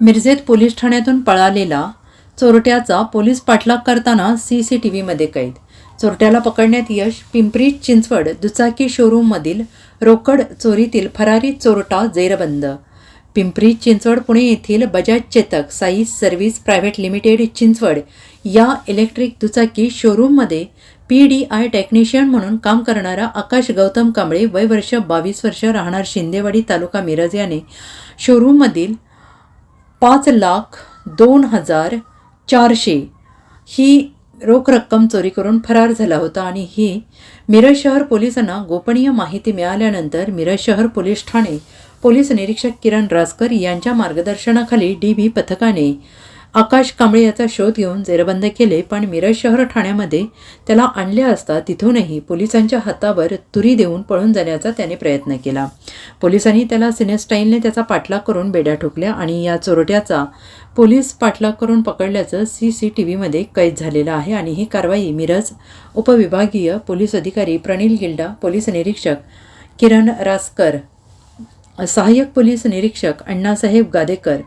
मिरजेत police ठाण्यातून पळालेला चोरट्याचा police पाठलाग करताना सी सी टी व्हीमध्ये कैद. चोरट्याला पकडण्यात यश पिंपरी चिंचवड दुचाकी शोरूममधील रोकड चोरीतील फरारी चोरटा जेरबंद. पिंपरी चिंचवड पुणे येथील Bajaj Chetak Sai service private limited Chinchwad या इलेक्ट्रिक दुचाकी शोरूममध्ये पी डी आय टेक्निशियन म्हणून काम करणारा आकाश गौतम कांबळे वय वर्ष बावीस वर्ष राहणार शिंदेवाडी तालुका मिरज याने शोरूममधील पाच लाख दोन हजार चारशे. ही रोख रक्कम चोरी करून फरार झाला होता आणि ही मिरज शहर पोलिसांना गोपनीय माहिती मिळाल्यानंतर मिरज शहर पोलीस ठाणे पोलीस निरीक्षक किरण राजकर यांच्या मार्गदर्शनाखाली डी व्ही पथकाने आकाश कांबळे याचा शोध घेऊन जेरबंद केले पण मिरज शहर ठाण्यामध्ये त्याला आणले असता तिथूनही पोलिसांच्या हातावर तुरी देऊन पळून जाण्याचा त्याने प्रयत्न केला. पोलिसांनी त्याला सिनेस्टाईलने त्याचा पाठलाग करून बेड्या ठोकल्या आणि या चोरट्याचा पोलीस पाठलाग करून पकडल्याचं सी सी टी व्हीमध्ये कैद झालेलं आहे आणि ही कारवाई मिरज उपविभागीय पोलीस अधिकारी प्रणील गिल्डा पोलीस निरीक्षक किरण रासकर सहाय्यक पोलीस निरीक्षक अण्णासाहेब गादेकर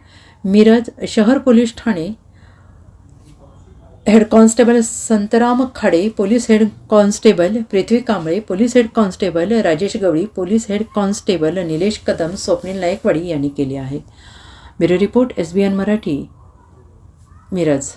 मिरज शहर police Thane. Head constable Santram Khade police head constable Prithvi Kamble police head constable Rajesh Gawali police head constable Nilesh Kadam Swapnil Naikwadi यांनी केली आहे. Bureau report S B N Marathi Miraj.